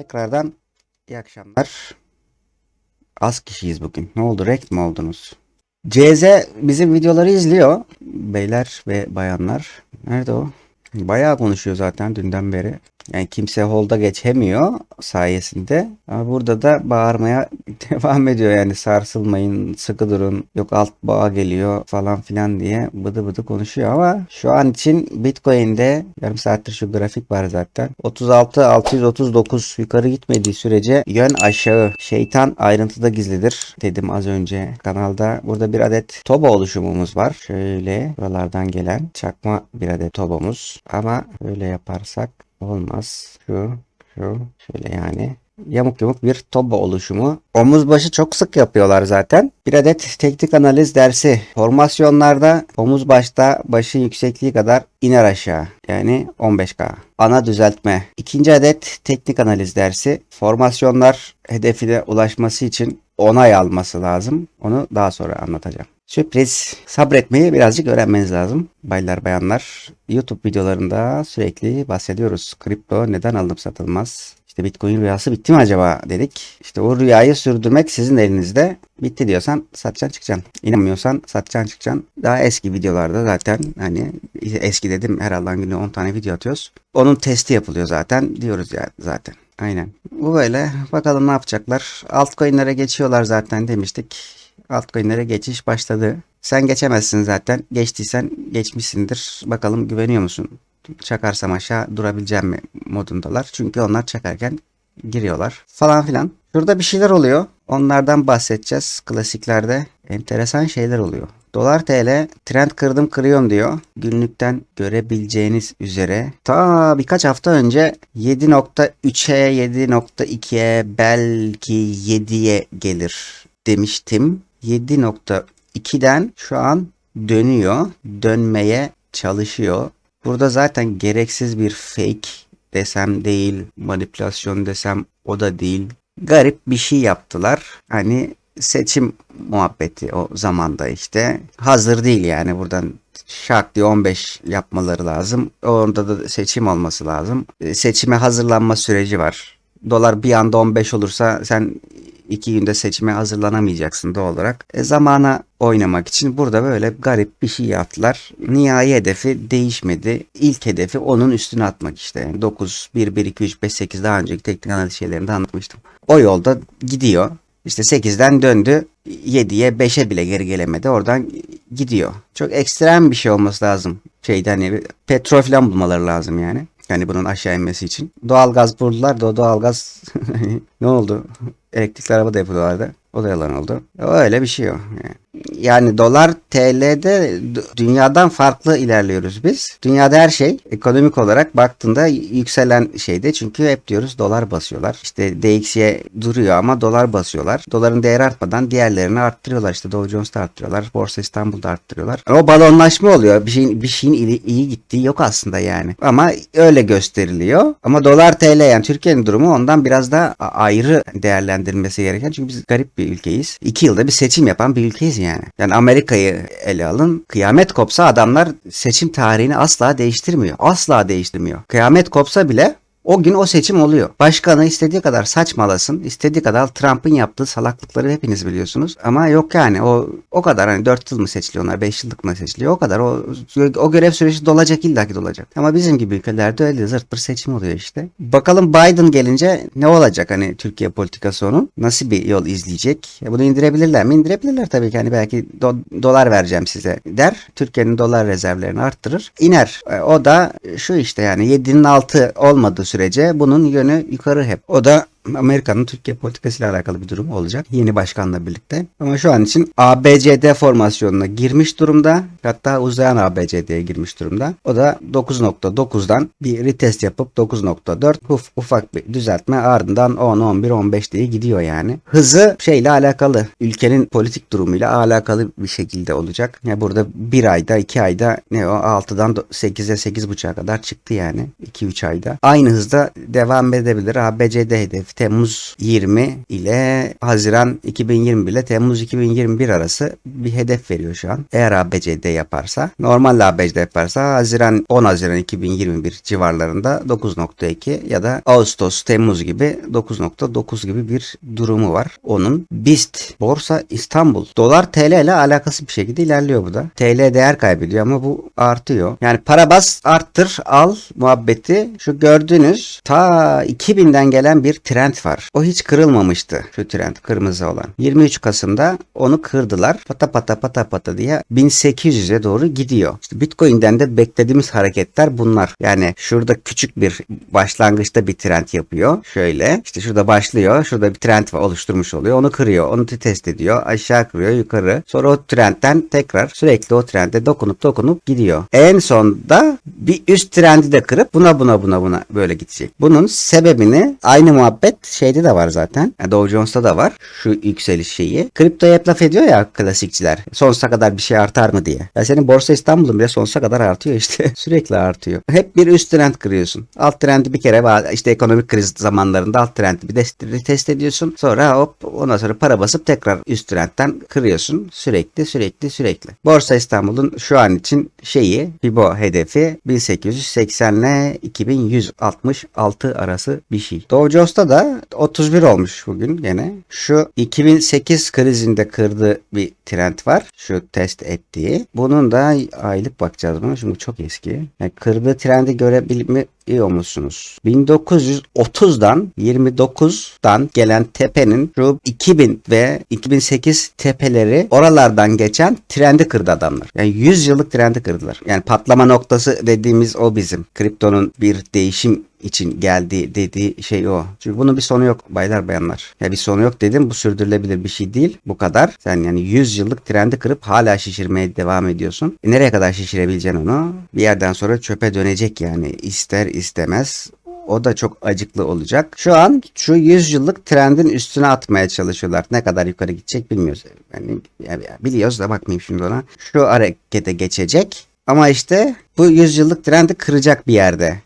Tekrardan iyi akşamlar. Az kişiyiz bugün. Ne oldu? Rekt mi oldunuz? CZ bizim videoları izliyor. Beyler ve bayanlar. Nerede o? Bayağı konuşuyor zaten dünden beri. Yani kimse holda geçemiyor sayesinde. Ama burada da bağırmaya devam ediyor yani sarsılmayın, sıkı durun, yok alt bağa geliyor falan filan diye bıdı bıdı konuşuyor ama şu an için Bitcoin'de yarım saattir şu grafik var zaten. 36 639 yukarı gitmediği sürece yön aşağı. Şeytan ayrıntıda gizlidir dedim az önce kanalda. Burada bir adet toba oluşumumuz var. Şöyle buralardan gelen çakma bir adet tobamız. Ama böyle yaparsak olmaz. Şu, şu, şöyle yani. Yamuk yamuk bir toba oluşumu. Omuz başı çok sık yapıyorlar zaten. Bir adet teknik analiz dersi. Formasyonlarda omuz başta başın yüksekliği kadar iner aşağı. Yani 15K. Ana düzeltme. İkinci adet teknik analiz dersi. Formasyonlar hedefine ulaşması için onay alması lazım. Onu daha sonra anlatacağım. Sürpriz. Sabretmeyi birazcık öğrenmeniz lazım. Baylar bayanlar. YouTube videolarında sürekli bahsediyoruz. Kripto neden alınıp satılmaz? İşte Bitcoin rüyası bitti mi acaba dedik. İşte o rüyayı sürdürmek sizin elinizde. Bitti diyorsan satacaksın çıkacaksın. İnanmıyorsan satacaksın çıkacaksın. Daha eski videolarda zaten hani eski dedim her Allah'ın günü 10 tane video atıyoruz. Onun testi yapılıyor zaten diyoruz ya zaten. Aynen. Bu böyle. Bakalım ne yapacaklar. Altcoin'lere geçiyorlar zaten demiştik. Altcoin'lere geçiş başladı. Sen geçemezsin zaten. Geçtiysen geçmişsindir. Bakalım güveniyor musun? Çakarsam aşağı durabileceğim mi modundalar. Çünkü onlar çakarken giriyorlar falan filan. Şurada bir şeyler oluyor. Onlardan bahsedeceğiz. Klasiklerde enteresan şeyler oluyor. Dolar TL trend kırdım kırıyorum diyor. Günlükten görebileceğiniz üzere ta birkaç hafta önce 7.3'e 7.2'ye belki 7'ye gelir demiştim. 7.2'den şu an dönüyor. Dönmeye çalışıyor. Burada zaten gereksiz bir fake desem değil, manipülasyon desem o da değil. Garip bir şey yaptılar. Hani seçim muhabbeti o zamanda işte. Hazır değil yani buradan şak diye 15 yapmaları lazım. Orada da seçim olması lazım. E, Seçime hazırlanma süreci var. Dolar bir anda 15 olursa sen iki günde seçime hazırlanamayacaksın doğal olarak. E, zamana oynamak için burada böyle garip bir şey yaptılar. Nihai hedefi değişmedi. İlk hedefi onun üstüne atmak işte. Yani 9, 1, 1, 2, 3, 5, 8 daha önceki teknik analiz şeylerinde anlatmıştım. O yolda gidiyor. İşte 8'den döndü. 7'ye 5'e bile geri gelemedi. Oradan gidiyor. Çok ekstrem bir şey olması lazım. Şeyde hani petrol falan bulmaları lazım yani. Yani bunun aşağı inmesi için. Doğalgaz buldular da o doğalgaz ne oldu? Elektrikli araba da yapıyorlardı. O da yalan oldu. Öyle bir şey o. Yani. Dolar TL'de dünyadan farklı ilerliyoruz biz. Dünyada her şey ekonomik olarak baktığında yükselen şeyde çünkü hep diyoruz dolar basıyorlar. İşte DXY duruyor ama dolar basıyorlar. Doların değeri artmadan diğerlerini arttırıyorlar. İşte Dow Jones'ta arttırıyorlar. Borsa İstanbul'da arttırıyorlar. O balonlaşma oluyor. Bir şeyin bir şeyin iyi, iyi gittiği yok aslında yani. Ama öyle gösteriliyor. Ama dolar TL yani Türkiye'nin durumu ondan biraz daha ayrı değerlendirilmesi gereken. Çünkü biz garip bir ülkeyiz. İki yılda bir seçim yapan bir ülkeyiz yani. Yani Amerika'yı ele alın. Kıyamet kopsa adamlar seçim tarihini asla değiştirmiyor. Asla değiştirmiyor. Kıyamet kopsa bile o gün o seçim oluyor. Başkanı istediği kadar saçmalasın. istediği kadar Trump'ın yaptığı salaklıkları hepiniz biliyorsunuz. Ama yok yani o o kadar hani 4 yıl mı seçiliyor onlar 5 yıllık mı seçiliyor o kadar o o görev süreci dolacak illaki dolacak. Ama bizim gibi ülkelerde öyle zırt pırt seçim oluyor işte. Bakalım Biden gelince ne olacak hani Türkiye politikası onun? Nasıl bir yol izleyecek? Ya bunu indirebilirler mi? İndirebilirler tabii ki. Hani belki do- dolar vereceğim size der. Türkiye'nin dolar rezervlerini arttırır. İner. E, O da şu işte yani 7'nin altı olmadığı sürece bunun yönü yukarı hep. O da Amerika'nın Türkiye politikasıyla alakalı bir durum olacak. Yeni başkanla birlikte. Ama şu an için ABCD formasyonuna girmiş durumda. Hatta uzayan ABCD'ye girmiş durumda. O da 9.9'dan bir retest yapıp 9.4 uf, ufak bir düzeltme ardından 10, 11, 15 diye gidiyor yani. Hızı şeyle alakalı. Ülkenin politik durumuyla alakalı bir şekilde olacak. Ya burada bir ayda, iki ayda ne o 6'dan 8'e 8.5'a kadar çıktı yani. 2-3 ayda. Aynı hızda devam edebilir. ABCD hedefi hedef Temmuz 20 ile Haziran 2021 ile Temmuz 2021 arası bir hedef veriyor şu an. Eğer ABCD yaparsa, normal ABCD yaparsa Haziran 10 Haziran 2021 civarlarında 9.2 ya da Ağustos Temmuz gibi 9.9 gibi bir durumu var. Onun BIST Borsa İstanbul dolar TL ile alakası bir şekilde ilerliyor bu da. TL değer kaybediyor ama bu artıyor. Yani para bas arttır al muhabbeti şu gördüğünüz ta 2000'den gelen bir trend var. O hiç kırılmamıştı şu trend kırmızı olan. 23 Kasım'da onu kırdılar. Pata pata pata pata diye 1800'e doğru gidiyor. İşte Bitcoin'den de beklediğimiz hareketler bunlar. Yani şurada küçük bir başlangıçta bir trend yapıyor. Şöyle işte şurada başlıyor. Şurada bir trend oluşturmuş oluyor. Onu kırıyor. Onu test ediyor. Aşağı kırıyor yukarı. Sonra o trendten tekrar sürekli o trende dokunup dokunup gidiyor. En sonda bir üst trendi de kırıp buna buna buna buna böyle gidecek. Bunun sebebini aynı muhabbet şeyde de var zaten. Yani Dow Jones'ta da var. Şu yükseliş şeyi. Kriptoya hep laf ediyor ya klasikçiler. Sonsuza kadar bir şey artar mı diye. Ya senin Borsa İstanbul'un bile sonsuza kadar artıyor işte. Sürekli artıyor. Hep bir üst trend kırıyorsun. Alt trendi bir kere işte ekonomik kriz zamanlarında alt trendi bir test ediyorsun. Sonra hop ondan sonra para basıp tekrar üst trendten kırıyorsun. Sürekli sürekli sürekli. Borsa İstanbul'un şu an için şeyi Fibo hedefi 1880 ile 2166 arası bir şey. Dow Jones'ta da 31 olmuş bugün gene. Şu 2008 krizinde kırdığı bir trend var. Şu test ettiği. Bunun da aylık bakacağız buna. Şimdi çok eski. Yani kırdığı trendi görebiliyor musunuz? 1930'dan 29'dan gelen tepenin şu 2000 ve 2008 tepeleri oralardan geçen trendi kırdı adamlar. Yani 100 yıllık trendi kırdılar. Yani patlama noktası dediğimiz o bizim. Kriptonun bir değişim için geldi dediği şey o. Çünkü bunun bir sonu yok baylar bayanlar. Ya bir sonu yok dedim bu sürdürülebilir bir şey değil. Bu kadar. Sen yani 100 yıllık trendi kırıp hala şişirmeye devam ediyorsun. E nereye kadar şişirebileceksin onu? Bir yerden sonra çöpe dönecek yani. ister istemez o da çok acıklı olacak. Şu an şu 100 yıllık trendin üstüne atmaya çalışıyorlar. Ne kadar yukarı gidecek bilmiyoruz. Yani, biliyoruz da bakmayayım şimdi ona. Şu harekete geçecek. Ama işte bu 100 yıllık trendi kıracak bir yerde.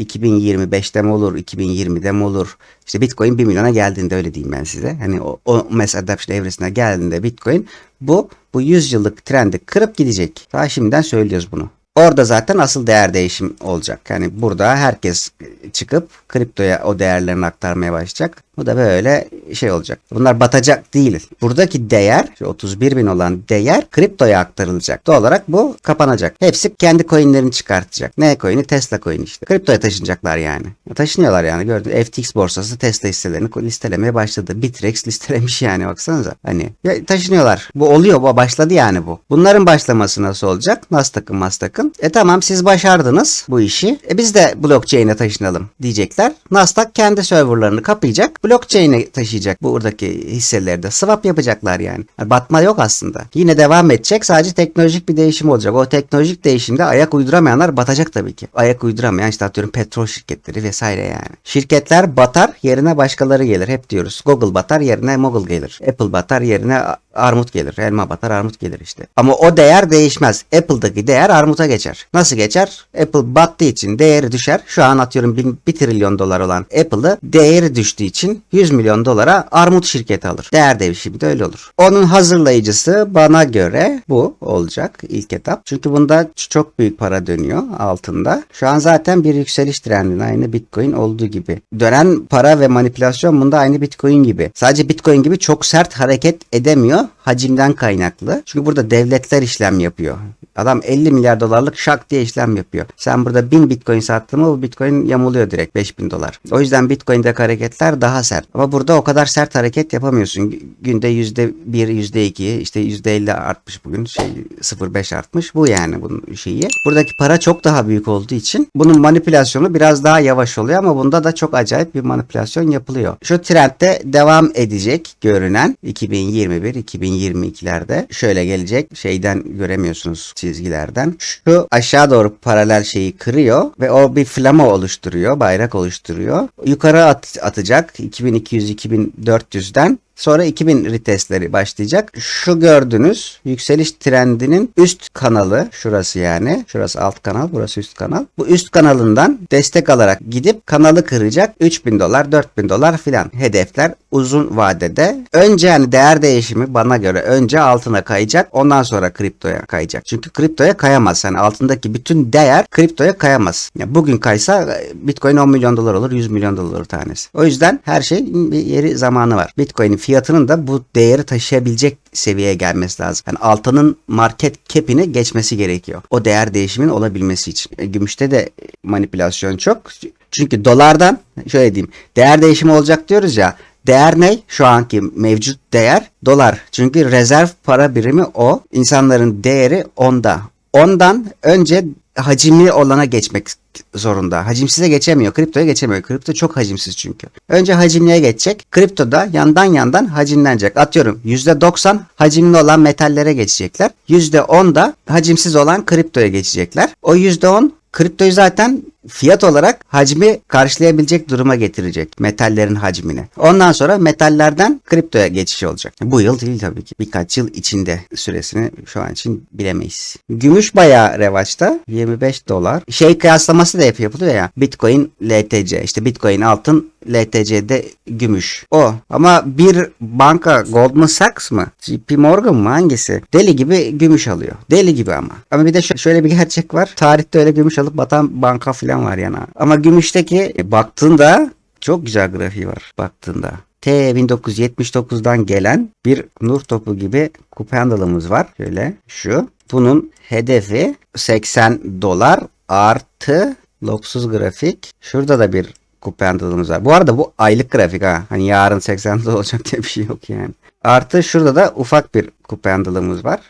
2025'te mi olur, 2020'de mi olur? İşte Bitcoin 1 milyona geldiğinde öyle diyeyim ben size. Hani o, o mass adoption evresine geldiğinde Bitcoin bu bu 100 yıllık trendi kırıp gidecek. Daha şimdiden söylüyoruz bunu. Orada zaten asıl değer değişim olacak. Yani burada herkes çıkıp kriptoya o değerlerini aktarmaya başlayacak. Bu da böyle şey olacak. Bunlar batacak değil. Buradaki değer, şu 31 bin olan değer kriptoya aktarılacak. Doğal olarak bu kapanacak. Hepsi kendi coinlerini çıkartacak. Ne coin'i? Tesla coin'i işte. Kriptoya taşınacaklar yani. Taşınıyorlar yani gördün. FTX borsası Tesla hisselerini listelemeye başladı. Bitrex listelemiş yani baksanıza. Hani ya, taşınıyorlar. Bu oluyor. Bu başladı yani bu. Bunların başlaması nasıl olacak? Nasdaq'ın Nasdaq'ın. E tamam siz başardınız bu işi. E biz de blockchain'e taşınalım diyecekler. Nasdaq kendi serverlarını kapayacak. Blockchain'e taşıyacak buradaki hisseleri de. Swap yapacaklar yani. Batma yok aslında. Yine devam edecek. Sadece teknolojik bir değişim olacak. O teknolojik değişimde ayak uyduramayanlar batacak tabii ki. Ayak uyduramayan işte atıyorum petrol şirketleri vesaire yani. Şirketler batar yerine başkaları gelir. Hep diyoruz. Google batar yerine Google gelir. Apple batar yerine armut gelir. Elma batar armut gelir işte. Ama o değer değişmez. Apple'daki değer armuta geçer. Nasıl geçer? Apple battığı için değeri düşer. Şu an atıyorum 1, 1 trilyon dolar olan Apple'ı değeri düştüğü için 100 milyon dolara armut şirketi alır. Değer değişimi de öyle olur. Onun hazırlayıcısı bana göre bu olacak ilk etap. Çünkü bunda çok büyük para dönüyor altında. Şu an zaten bir yükseliş trendinde aynı Bitcoin olduğu gibi. Dönen para ve manipülasyon bunda aynı Bitcoin gibi. Sadece Bitcoin gibi çok sert hareket edemiyor hacimden kaynaklı. Çünkü burada devletler işlem yapıyor. Adam 50 milyar dolarlık şak diye işlem yapıyor. Sen burada 1000 bitcoin sattın mı bu bitcoin yamuluyor direkt 5000 dolar. O yüzden bitcoin'deki hareketler daha sert. Ama burada o kadar sert hareket yapamıyorsun. Günde %1, %2 işte %50 artmış bugün. Şey 0.5 artmış. Bu yani bunun şeyi. Buradaki para çok daha büyük olduğu için bunun manipülasyonu biraz daha yavaş oluyor ama bunda da çok acayip bir manipülasyon yapılıyor. Şu trendde devam edecek görünen 2021 2022'lerde şöyle gelecek. Şeyden göremiyorsunuz çizgilerden. Şu aşağı doğru paralel şeyi kırıyor ve o bir flama oluşturuyor, bayrak oluşturuyor. Yukarı at, atacak 2200-2400'den Sonra 2000 retestleri başlayacak. Şu gördüğünüz yükseliş trendinin üst kanalı şurası yani. Şurası alt kanal, burası üst kanal. Bu üst kanalından destek alarak gidip kanalı kıracak. 3000 dolar, 4000 dolar filan hedefler uzun vadede. Önce yani değer değişimi bana göre önce altına kayacak. Ondan sonra kriptoya kayacak. Çünkü kriptoya kayamaz. Yani altındaki bütün değer kriptoya kayamaz. Yani bugün kaysa Bitcoin 10 milyon dolar olur, 100 milyon dolar olur tanesi. O yüzden her şey bir yeri zamanı var. Bitcoin'in fiyatının da bu değeri taşıyabilecek seviyeye gelmesi lazım. Yani altının market cap'ini geçmesi gerekiyor. O değer değişiminin olabilmesi için. E, gümüşte de manipülasyon çok. Çünkü dolardan şöyle diyeyim değer değişimi olacak diyoruz ya Değer ne? Şu anki mevcut değer dolar. Çünkü rezerv para birimi o. İnsanların değeri onda. Ondan önce hacimli olana geçmek zorunda. Hacimsize geçemiyor. Kriptoya geçemiyor. Kripto çok hacimsiz çünkü. Önce hacimliye geçecek. Kriptoda yandan yandan hacimlenecek. Atıyorum %90 hacimli olan metallere geçecekler. %10 da hacimsiz olan kriptoya geçecekler. O %10 kriptoyu zaten fiyat olarak hacmi karşılayabilecek duruma getirecek metallerin hacmini. Ondan sonra metallerden kriptoya geçiş olacak. Bu yıl değil tabii ki. Birkaç yıl içinde süresini şu an için bilemeyiz. Gümüş bayağı revaçta. 25 dolar. Şey kıyaslaması da hep yapılıyor ya. Bitcoin LTC. İşte Bitcoin altın LTC'de gümüş. O. Ama bir banka Goldman Sachs mı? JP Morgan mı? Hangisi? Deli gibi gümüş alıyor. Deli gibi ama. Ama bir de şö- şöyle bir gerçek var. Tarihte öyle gümüş alıp batan banka falan var yana. Ama gümüşteki e, baktığında çok güzel grafiği var baktığında. T 1979'dan gelen bir nur topu gibi kupandalımız var. Şöyle şu. Bunun hedefi 80 dolar artı logsuz grafik. Şurada da bir kupandalımız var. Bu arada bu aylık grafik ha. Hani yarın 80 dolar olacak diye bir şey yok yani. Artı şurada da ufak bir kupandalımız var.